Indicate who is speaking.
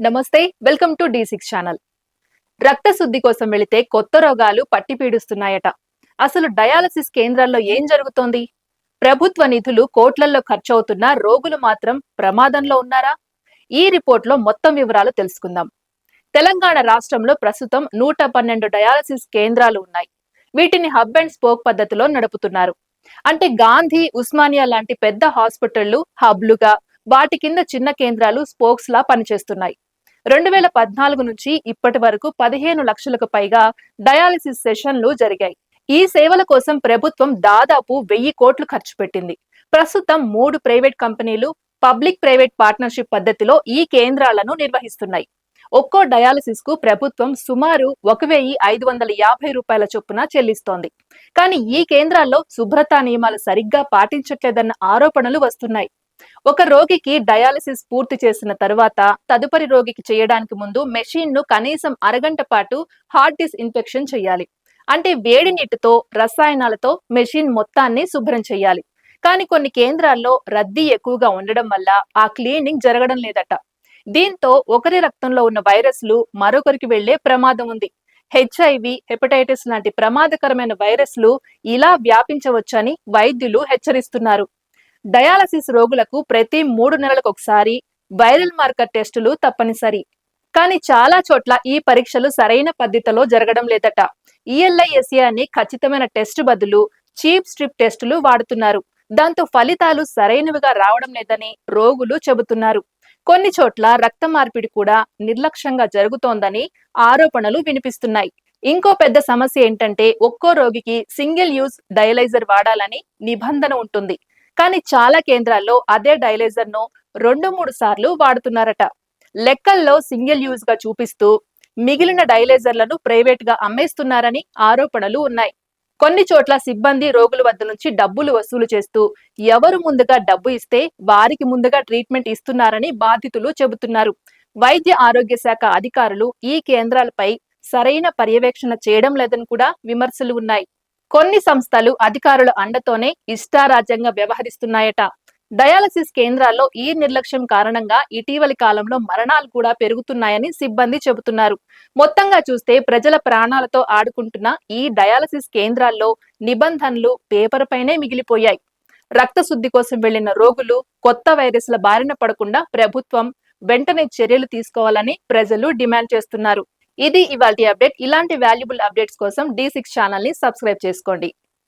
Speaker 1: నమస్తే welcome to D six channel. రక్త శుద్ధి కోసం వెళితే కొత్త రోగాలు పట్టిపీడిస్తున్నాయట అసలు డయాలసిస్ కేంద్రాల్లో ఏం జరుగుతోంది? ప్రభుత్వ నిధులు కోట్లల్లో ఖర్చవుతున్న రోగులు మాత్రం ప్రమాదంలో ఉన్నారా? ఈ రిపోర్ట్లో మొత్తం వివరాలు తెలుసుకుందాం. తెలంగాణ రాష్ట్రంలో ప్రస్తుతం నూట పన్నెండు డయాలసిస్ కేంద్రాలు ఉన్నాయి. వీటిని హబ్ అండ్ స్పోక్ పద్ధతిలో నడుపుతున్నారు. అంటే గాంధీ ఉస్మానియా లాంటి పెద్ద హాస్పిటళ్ళు హబ్లుగా వాటి కింద చిన్న కేంద్రాలు స్పోక్స్ లా పనిచేస్తున్నాయి. రెండు వేల పద్నాలుగు నుంచి ఇప్పటి వరకు పదిహేను లక్షలకు పైగా డయాలసిస్ సెషన్లు జరిగాయి. ఈ సేవల కోసం ప్రభుత్వం దాదాపు వెయ్యి కోట్లు ఖర్చు పెట్టింది. ప్రస్తుతం మూడు ప్రైవేట్ కంపెనీలు పబ్లిక్ ప్రైవేట్ పార్ట్నర్షిప్ పద్ధతిలో ఈ కేంద్రాలను నిర్వహిస్తున్నాయి. ఒక్కో డయాలసిస్కు ప్రభుత్వం సుమారు ఒక వెయ్యి ఐదు వందల యాభై రూపాయల చొప్పున చెల్లిస్తోంది. కానీ ఈ కేంద్రాల్లో శుభ్రతా నియమాలు సరిగ్గా పాటించట్లేదన్న ఆరోపణలు వస్తున్నాయి. ఒక రోగికి డయాలసిస్ పూర్తి చేసిన తర్వాత తదుపరి రోగికి చేయడానికి ముందు మెషిన్ను కనీసం అరగంట పాటు హార్ట్ డిస్ఇన్ఫెక్షన్ చేయాలి. అంటే వేడి నీటితో రసాయనాలతో మెషిన్ మొత్తాన్ని శుభ్రం చేయాలి. కానీ కొన్ని కేంద్రాల్లో రద్దీ ఎక్కువగా ఉండడం వల్ల ఆ క్లీనింగ్ జరగడం లేదట. దీంతో ఒకరి రక్తంలో ఉన్న వైరస్లు మరొకరికి వెళ్ళే ప్రమాదం ఉంది. హెచ్ఐవి హెపటైటిస్ లాంటి ప్రమాదకరమైన వైరస్లు ఇలా వ్యాపించవచ్చని వైద్యులు హెచ్చరిస్తున్నారు. డయాలసిస్ రోగులకు ప్రతి మూడు నెలలకు ఒకసారి వైరల్ మార్కర్ టెస్టులు తప్పనిసరి. కానీ చాలా చోట్ల ఈ పరీక్షలు సరైన పద్ధతిలో జరగడం లేదట. ఈఎల్ఐఎస్ఏ అని ఖచ్చితమైన టెస్ట్ బదులు చీప్ స్ట్రిప్ టెస్టులు వాడుతున్నారు. దాంతో ఫలితాలు సరైనవిగా రావడం లేదని రోగులు చెబుతున్నారు. కొన్ని చోట్ల రక్త మార్పిడి కూడా నిర్లక్ష్యంగా జరుగుతోందని ఆరోపణలు వినిపిస్తున్నాయి. ఇంకో పెద్ద సమస్య ఏంటంటే ఒక్కో రోగికి సింగిల్ యూజ్ డయలైజర్ వాడాలని నిబంధన ఉంటుంది. కానీ చాలా కేంద్రాల్లో అదే డైలైజర్ను రెండు మూడు సార్లు వాడుతున్నారట. లెక్కల్లో సింగిల్ యూజ్గా చూపిస్తూ మిగిలిన డైలైజర్లను ప్రైవేట్గా అమ్మేస్తున్నారని ఆరోపణలు ఉన్నాయి. కొన్ని చోట్ల సిబ్బంది రోగుల వద్ద నుంచి డబ్బులు వసూలు చేస్తూ ఎవరు ముందుగా డబ్బు ఇస్తే వారికి ముందుగా ట్రీట్మెంట్ ఇస్తున్నారని బాధితులు చెబుతున్నారు. వైద్య ఆరోగ్య శాఖ అధికారులు ఈ కేంద్రాలపై సరైన పర్యవేక్షణ చేయడం లేదని కూడా విమర్శలు ఉన్నాయి. కొన్ని సంస్థలు అధికారుల అండతోనే ఇష్టారాజ్యంగా వ్యవహరిస్తున్నాయట. డయాలసిస్ కేంద్రాల్లో ఈ నిర్లక్ష్యం కారణంగా ఇటీవలి కాలంలో మరణాలు కూడా పెరుగుతున్నాయని సిబ్బంది చెబుతున్నారు. మొత్తంగా చూస్తే ప్రజల ప్రాణాలతో ఆడుకుంటున్న ఈ డయాలసిస్ కేంద్రాల్లో నిబంధనలు పేపర్ పైనే మిగిలిపోయాయి. రక్త శుద్ధి కోసం వెళ్ళిన రోగులు కొత్త వైరస్ల బారిన పడకుండా ప్రభుత్వం వెంటనే చర్యలు తీసుకోవాలని ప్రజలు డిమాండ్ చేస్తున్నారు. ఇది ఇవాళ అప్డేట్. ఇలాంటి వాల్యుబుల్ అప్డేట్స్ కోసం డి సిక్స్ ఛానల్ని సబ్స్క్రైబ్ చేసుకోండి.